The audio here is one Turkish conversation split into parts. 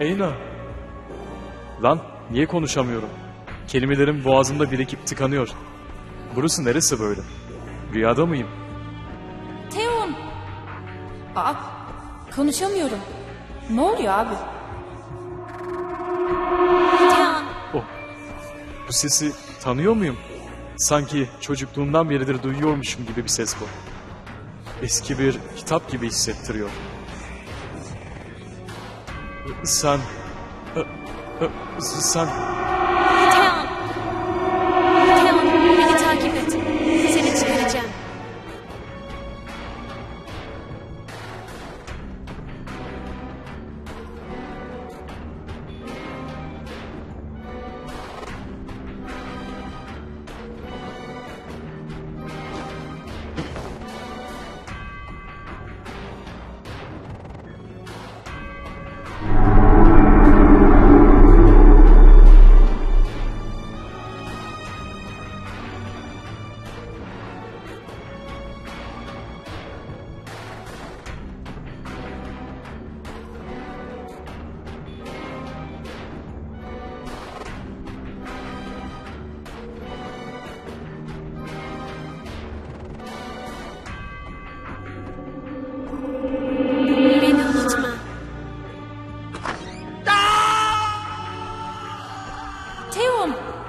Eyna. Lan niye konuşamıyorum? Kelimelerim boğazımda birikip tıkanıyor. Burası neresi böyle? Rüyada mıyım? Teon! Aa, konuşamıyorum. Ne oluyor abi? Bu sesi tanıyor muyum? Sanki çocukluğumdan beridir duyuyormuşum gibi bir ses bu. Eski bir kitap gibi hissettiriyor. Sen... Ö- ö- Sen... Teon!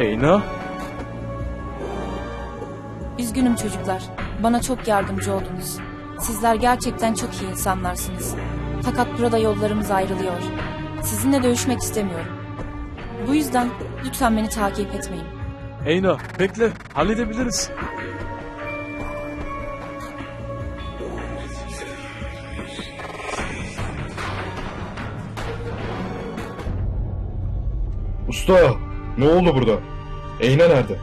Eyna? Üzgünüm çocuklar. Bana çok yardımcı oldunuz. Sizler gerçekten çok iyi insanlarsınız. Fakat burada yollarımız ayrılıyor. Sizinle dövüşmek istemiyorum. Bu yüzden lütfen beni takip etmeyin. Eyna bekle halledebiliriz. Usta ne oldu burada? Eyne nerede?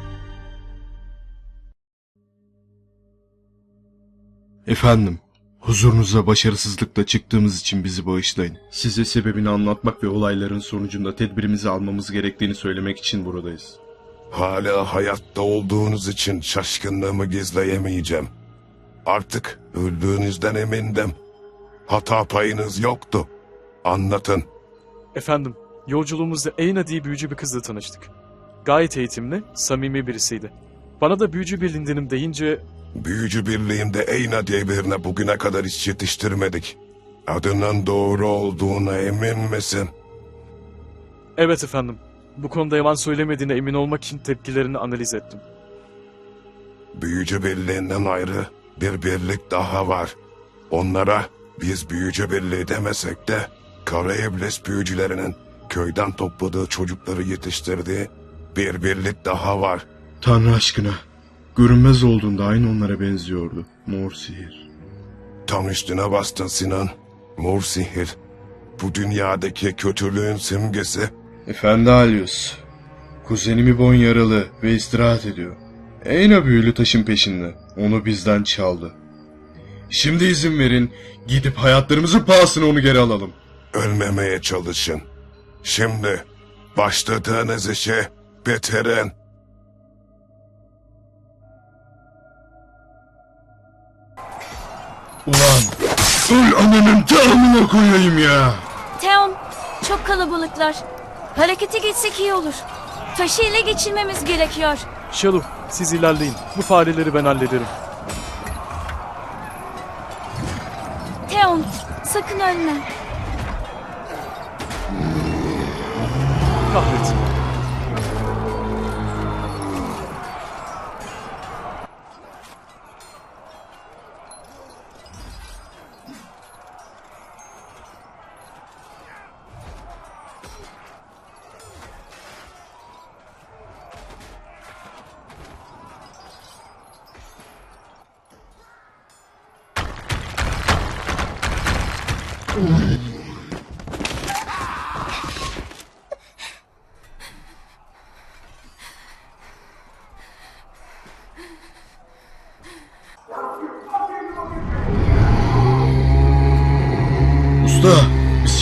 Efendim, huzurunuza başarısızlıkla çıktığımız için bizi bağışlayın. Size sebebini anlatmak ve olayların sonucunda tedbirimizi almamız gerektiğini söylemek için buradayız. Hala hayatta olduğunuz için şaşkınlığımı gizleyemeyeceğim. Artık öldüğünüzden emindim. Hata payınız yoktu. Anlatın. Efendim, yolculuğumuzda Eyna diye büyücü bir kızla tanıştık. Gayet eğitimli, samimi birisiydi. Bana da büyücü bilindinim deyince Büyücü birliğimde Eyna diye birine bugüne kadar hiç yetiştirmedik. Adının doğru olduğuna emin misin? evet efendim, bu konuda yalan söylemediğine emin olmak için tepkilerini analiz ettim. Büyücü birliğinden ayrı bir birlik daha var. Onlara biz büyücü birliği demesek de Kara İblis büyücülerinin köyden topladığı çocukları yetiştirdiği bir birlik daha var. Tanrı aşkına, görünmez olduğunda aynı onlara benziyordu. Mor sihir. Tam üstüne bastın Sinan. Mor sihir. Bu dünyadaki kötülüğün simgesi. Efendi Alius, kuzenimi bon yaralı ve istirahat ediyor. Eyna büyülü taşın peşinde. Onu bizden çaldı. Şimdi izin verin, gidip hayatlarımızın pahasına onu geri alalım. Ölmemeye çalışın. Şimdi başladığınız işi bitirin. Ulan, öl ananın tamına koyayım ya. Teon, çok kalabalıklar. Harekete geçsek iyi olur. Taşı ele geçirmemiz gerekiyor. Şalu, siz ilerleyin. Bu fareleri ben hallederim. Teon, sakın ölme. Kahretsin. Usta,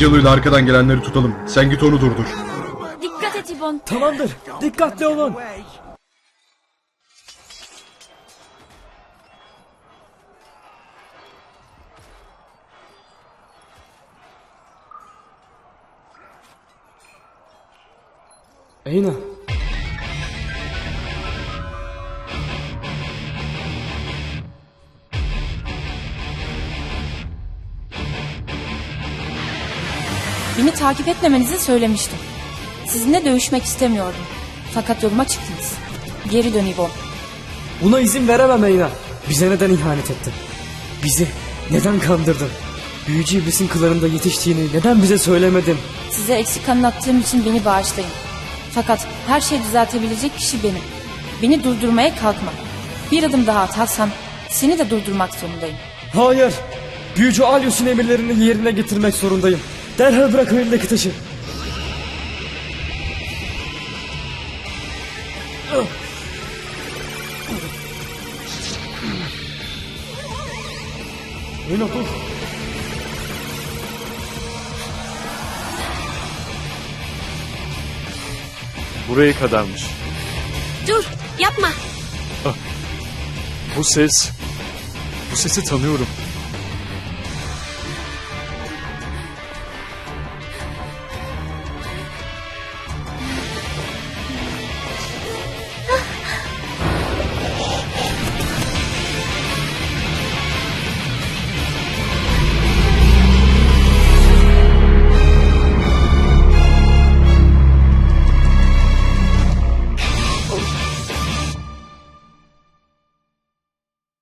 yalıyla arkadan gelenleri tutalım. Sen git onu durdur. Dikkat et İbon. Tamamdır. Dikkatli olun. Eyna. Beni takip etmemenizi söylemiştim. Sizinle dövüşmek istemiyordum. Fakat yoluma çıktınız. Geri dön İbon. Buna izin veremem Eyna. Bize neden ihanet ettin? Bizi neden kandırdın? Büyücü iblisin kıllarında yetiştiğini neden bize söylemedin? Size eksik anlattığım için beni bağışlayın. Fakat her şeyi düzeltebilecek kişi benim. Beni durdurmaya kalkma. Bir adım daha atarsan seni de durdurmak zorundayım. Hayır. Büyücü Alyos'un emirlerini yerine getirmek zorundayım. Derhal bırak o elindeki taşı. Eyna dur. Buraya kadarmış. Dur, yapma. Bu ses... Bu sesi tanıyorum.